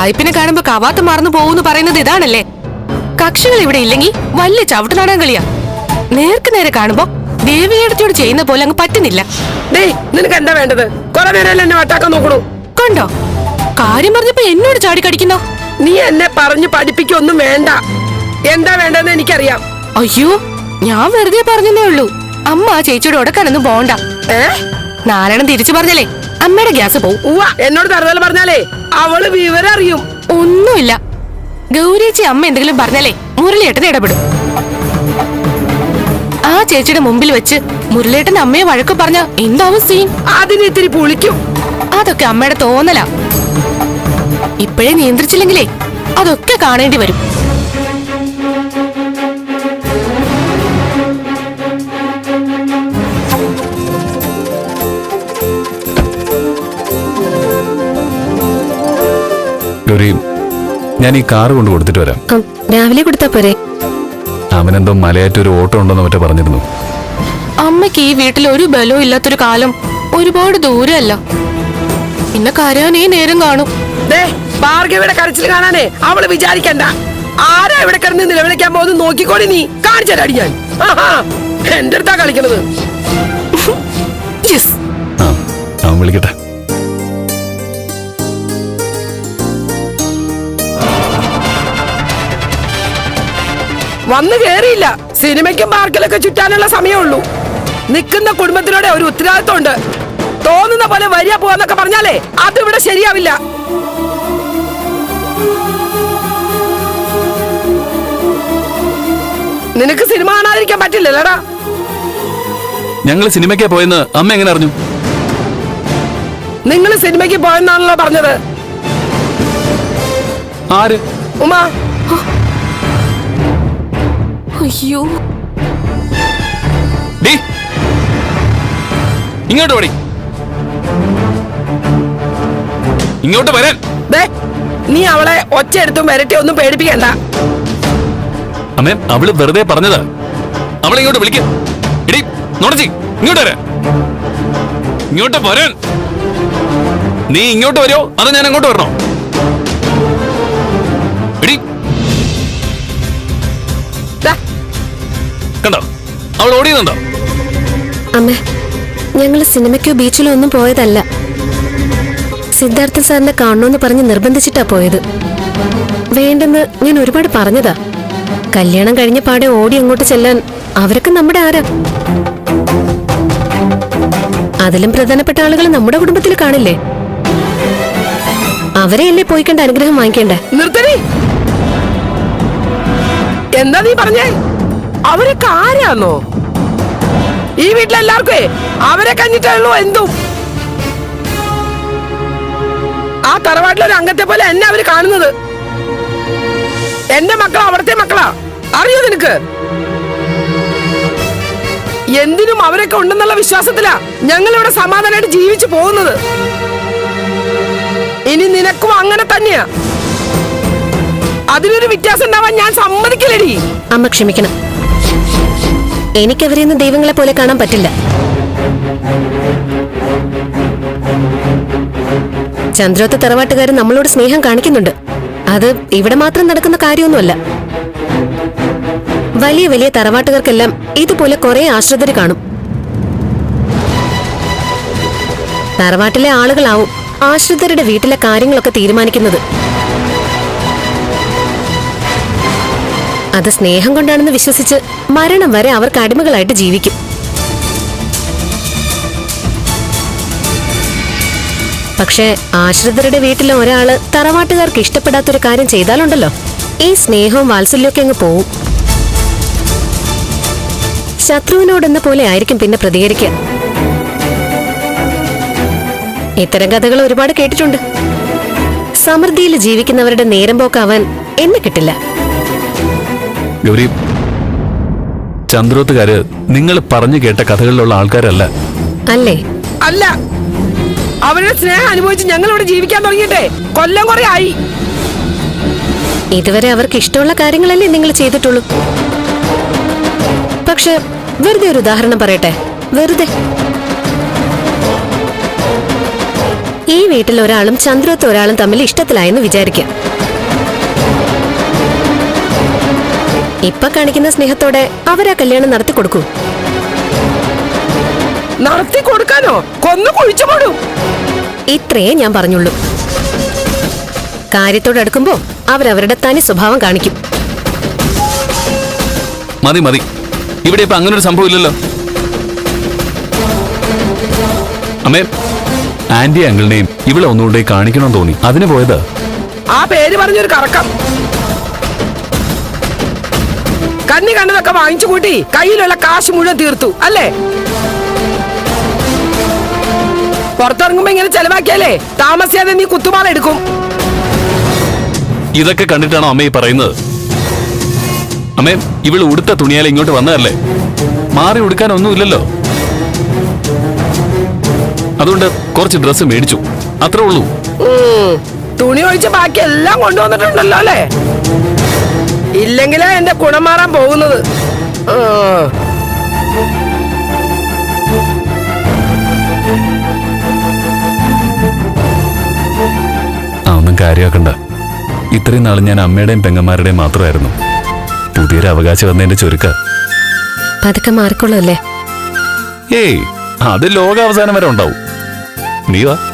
സായിപ്പിനെ കാണുമ്പോ കവാത്ത മറന്നു പോകുന്നു പറയുന്നത് ഇതാണല്ലേ? കക്ഷികൾ ഇവിടെ ഇല്ലെങ്കിൽ വലിയ ചവിട്ടുനാടാൻ കളിയാ. നേർക്ക് നേരെ കാണുമ്പോ ദേവിയെടുത്തോട് ചെയ്യുന്ന പോലെ അങ്ങ് പറ്റുന്നില്ല. നിനക്ക് എന്താ വേണ്ടത്? കൊറേ നേരം എന്നെ വട്ടാക്കാൻ നോക്കണു. കണ്ടോ? കാര്യം പറഞ്ഞപ്പോ എന്നോട് ചാടിക്കടിക്കുന്നോ നീ എന്നെ പറഞ്ഞു പഠിപ്പിക്കൊന്നും വേണ്ട. എന്താ വേണ്ടെന്ന് എനിക്കറിയാം. അയ്യോ ഞാൻ വെറുതെ പറഞ്ഞതേ ഉള്ളൂ. അമ്മ ആ ചേച്ചിയോട് ഉടക്കാനൊന്നും പോണ്ട. നാലെണ്ണം തിരിച്ചു പറഞ്ഞല്ലേ? അമ്മയുടെ ഗ്യാസ് പോവും. ഉവ്വ. എന്നോട് തറുതല പറഞ്ഞാലേ അവൾ വിവരം അറിയും. ഒന്നുമില്ല. ഗൗരിയേച്ചി അമ്മ എന്തെങ്കിലും പറഞ്ഞാലേ മുരളിയേട്ടൻ ഇടപെടും. ആ ചേച്ചിയുടെ മുമ്പിൽ വെച്ച് മുരളിയേട്ടൻ അമ്മയെ വഴക്ക് പറഞ്ഞ എന്താവും സീൻ അതിന് ഇത്തിരി പൊളിക്കും. അതൊക്കെ അമ്മയുടെ തോന്നലാ. ഇപ്പോഴേ നിയന്ത്രിച്ചില്ലെങ്കിലേ അതൊക്കെ കാണേണ്ടി വരും. ഞാൻ ഈ കാറ് കൊണ്ട് കൊടുത്തിട്ട് വരാം. രാവിലെ കൊടുത്താ പോരെ. അവനെന്തോ മലയാറ്റ ഒരു ഓട്ടോ ഉണ്ടെന്ന് മറ്റേ പറഞ്ഞിരുന്നു. അമ്മയ്ക്ക് ഈ വീട്ടിൽ ഒരു ബലവും ഇല്ലാത്തൊരു കാലം ഒരുപാട് ദൂരമല്ല. പിന്നെ കരയാനേ നേരം കാണും. ദേ ഭാർഗവിയുടെ കരച്ചിൽ കാണാനേ അവൾ വിചാരിക്കണ്ട. ആരാ ഇവിടെ കിടന്ന് നിലവിളിക്കാൻ പോകുന്നത് നോക്കിക്കോടി നീ. കാണിച്ചാടി ഞാൻ. ആഹാ, എന്റെ അടുത്താ കളിക്കണത്. യെസ് ആ അവൻ വിളിക്കട്ടെ. വന്നു കേറിയില്ല. സിനിമയ്ക്കും പാർക്കിലൊക്കെ ചുറ്റാനുള്ള സമയമുള്ളൂ. നിൽക്കുന്ന കുടുംബത്തിനോട് ഒരു ഉത്തരവാദിത്വം ഉണ്ട് തോന്നുന്ന പോലെ വരിക പോവാന്നൊക്കെ പറഞ്ഞാലേ അതിവിടെ ശരിയാവില്ല. നിനക്ക് സിനിമ കാണാതിരിക്കാൻ പറ്റില്ലല്ലേടാ? ഞങ്ങൾ സിനിമയ്ക്കാ പോയെന്ന് അമ്മ എങ്ങനെ അറിഞ്ഞു? നിങ്ങൾ സിനിമയ്ക്ക് പോയെന്നാണല്ലോ പറഞ്ഞത്. ആര്? ഉമ്മ അയ്യോ. ഇങ്ങോട്ട് പടി ഇങ്ങോട്ട് വരാൻ. നീ അവളെ ഒച്ച എടുത്തും വരട്ടി ഒന്നും പേടിപ്പിക്കണ്ട. അമ്മേ അവൾ വെറുതെ പറഞ്ഞതാ. അവളെ ഇങ്ങോട്ട് വിളിക്ക. എടി നുണച്ചി ഇങ്ങോട്ട് വരാൻ. ഇങ്ങോട്ട് വരാൻ. നീ ഇങ്ങോട്ട് വരുമോ അതോ ഞാൻ അങ്ങോട്ട് വരണോ? എടി കണ്ടോ? അവൾ ഓടിയുന്നുണ്ടോ അമ്മേ ഞങ്ങൾ സിനിമയ്ക്കോ ബീച്ചിലോ ഒന്നും പോയതല്ല. സിദ്ധാർത്ഥൻ സാറിനെ കാണണമെന്ന് പറഞ്ഞ് നിർബന്ധിച്ചിട്ടാ പോയത്. വേണ്ടെന്ന് ഞാൻ ഒരുപാട് പറഞ്ഞതാ. കല്യാണം കഴിഞ്ഞ പാടെ ഓടി അങ്ങോട്ട് ചെല്ലാൻ അവരൊക്കെ നമ്മുടെ ആരാ? അതിലും പ്രധാനപ്പെട്ട ആളുകൾ നമ്മുടെ കുടുംബത്തിൽ കാണില്ലേ? അവരെയല്ലേ പോയി കണ്ട് അനുഗ്രഹം വാങ്ങിക്കേണ്ടേ? നിർത്തരി എന്താ നീ പറഞ്ഞേ? അവരൊക്കെ ആരാന്നോ? ഈ വീട്ടിലെല്ലാവർക്കേ അവരെ കഞ്ഞിട്ടുള്ളൂ എന്തും. ആ തറവാട്ടിലൊരു അംഗത്തെ പോലെ എന്നെ അവർ കാണുന്നത്. എന്റെ മക്കളാ അവിടത്തെ മക്കളാ. അറിയോ നിനക്ക്? എന്തിനും അവരൊക്കെ ഉണ്ടെന്നുള്ള വിശ്വാസത്തിലാ ഞങ്ങൾ ഇവിടെ സമാധാനമായിട്ട് ജീവിച്ചു പോകുന്നത്. ഇനി നിനക്കും അങ്ങനെ തന്നെയാ. അതിനൊരു വ്യത്യാസം ഉണ്ടാവാൻ ഞാൻ സമ്മതിക്കില്ലടി. അമ്മ ക്ഷമിക്കണം. എനിക്കവരെയൊന്നും ദൈവങ്ങളെ പോലെ കാണാൻ പറ്റില്ല. ചന്ദ്രോത്ത തറവാട്ടുകാർ നമ്മളോട് സ്നേഹം കാണിക്കുന്നുണ്ട്. അത് ഇവിടെ മാത്രം നടക്കുന്ന കാര്യമൊന്നുമല്ല. വലിയ വലിയ തറവാട്ടുകാർക്കെല്ലാം ഇതുപോലെ കുറെ ആശ്രിതര് കാണും. തറവാട്ടിലെ ആളുകളാവും ആശ്രിതരുടെ വീട്ടിലെ കാര്യങ്ങളൊക്കെ തീരുമാനിക്കുന്നത്. അത് സ്നേഹം കൊണ്ടാണെന്ന് വിശ്വസിച്ച് മരണം വരെ അവർക്ക് അടിമകളായിട്ട് ജീവിക്കും. പക്ഷേ ആശ്രിതരുടെ വീട്ടിലെ ഒരാൾ തറവാട്ടുകാർക്ക് ഇഷ്ടപ്പെടാത്തൊരു കാര്യം ചെയ്താലുണ്ടല്ലോ. ഈ സ്നേഹവും വാത്സല്യമൊക്കെ അങ്ങ് പോവും. ശത്രുവിനോടെന്ന പോലെ ആയിരിക്കും പിന്നെ പ്രതികരിക്കുക. ഇത്തരം കഥകൾ ഒരുപാട് കേട്ടിട്ടുണ്ട്. സമൃദ്ധിയിൽ ജീവിക്കുന്നവരുടെ നേരം പോക്കാവാൻ എന്നെ കിട്ടില്ല. ഗൗരി ചന്ദ്രോത്തുകാര് നിങ്ങൾ പറഞ്ഞു കേട്ട കഥകളിലുള്ള ആൾക്കാരല്ല. അല്ലേ? അല്ല. അവരുടെ സ്നേഹം അനുഭവിച്ച് ഞങ്ങൾ ഇവിടെ ജീവിക്കാൻ തുടങ്ങിയിട്ടേ. കൊല്ലം കുറെ ആയി. ഇതുവരെ അവർക്ക് ഇഷ്ടമുള്ള കാര്യങ്ങളല്ലേ നിങ്ങൾ ചെയ്തിട്ടുള്ളൂ. പക്ഷെ വെറുതെ ഒരു ഉദാഹരണം പറയട്ടെ. വെറുതെ. ഈ വീട്ടിൽ ഒരാളും ചന്ദ്രത്ത് ഒരാളും തമ്മിൽ ഇഷ്ടത്തിലായെന്ന് വിചാരിക്കാം. ഇപ്പൊ കാണിക്കുന്ന സ്നേഹത്തോടെ അവരാ കല്യാണം നടത്തി കൊടുക്കൂ. നടത്തി കൊടുക്കാനോ? കൊന്നു കുഴിച്ചു പോടും. ഇത്രയേ ഞാൻ പറഞ്ഞുള്ളൂ. കാര്യത്തോട് അടുക്കുമ്പോ അവരവരുടെ തനി സ്വഭാവം കാണിക്കും. മതി മതി. ഇവിടെ ഇപ്പൊ അങ്ങനൊരു ഒരു സംഭവം ഇല്ലല്ലോ. അമ്മേ ആന്റി അങ്കിളിനെയും ഇവിടെ ഒന്നുകൂടെ കാണിക്കണം തോന്നി. അതിന് പോയത്? ആ പേര് പറഞ്ഞൊരു കറക്കം. കണ്ണി കണ്ടതൊക്കെ വാങ്ങിച്ചു കൂട്ടി കയ്യിലുള്ള കാശ് മുഴുവൻ തീർത്തു അല്ലേ? പുറത്തിറങ്ങുമ്പോ ഇങ്ങനെ ചെലവാക്കിയാലേ താമസിയാതെ നീ കുത്തുമാല എടുക്കും. ഇതൊക്കെ കണ്ടിട്ടാണോ അമ്മ ഈ പറയുന്നത്? അമ്മേ ഇവൾ ഉടുത്ത തുണിയാലെ ഇങ്ങോട്ട് വന്നതല്ലേ? മാറി ഉടുക്കാൻ ഒന്നുമില്ലല്ലോ അതുകൊണ്ട് കുറച്ച് ഡ്രസ്സ് മേടിച്ചു. അത്രേ ഉള്ളൂ. തുണി ഒഴിച്ച് ബാക്കി എല്ലാം കൊണ്ടുവന്നിട്ടുണ്ടല്ലോ അല്ലേ? ഇല്ലെങ്കിലാ എന്റെ ഗുണം മാറാൻ പോകുന്നത്. ഒന്നും കാര്യമാക്കണ്ട. ഇത്രയും നാൾ ഞാൻ അമ്മയുടെയും പെങ്ങന്മാരുടെയും മാത്രമായിരുന്നു. പുതിയൊരു അവകാശം വന്നതിന്റെ ചുരുക്ക. പതുക്കെ മാറിക്കൊള്ളല്ലേ ഏയ് അത് ലോകാവസാനം വരെ ഉണ്ടാവും. നീ വാ.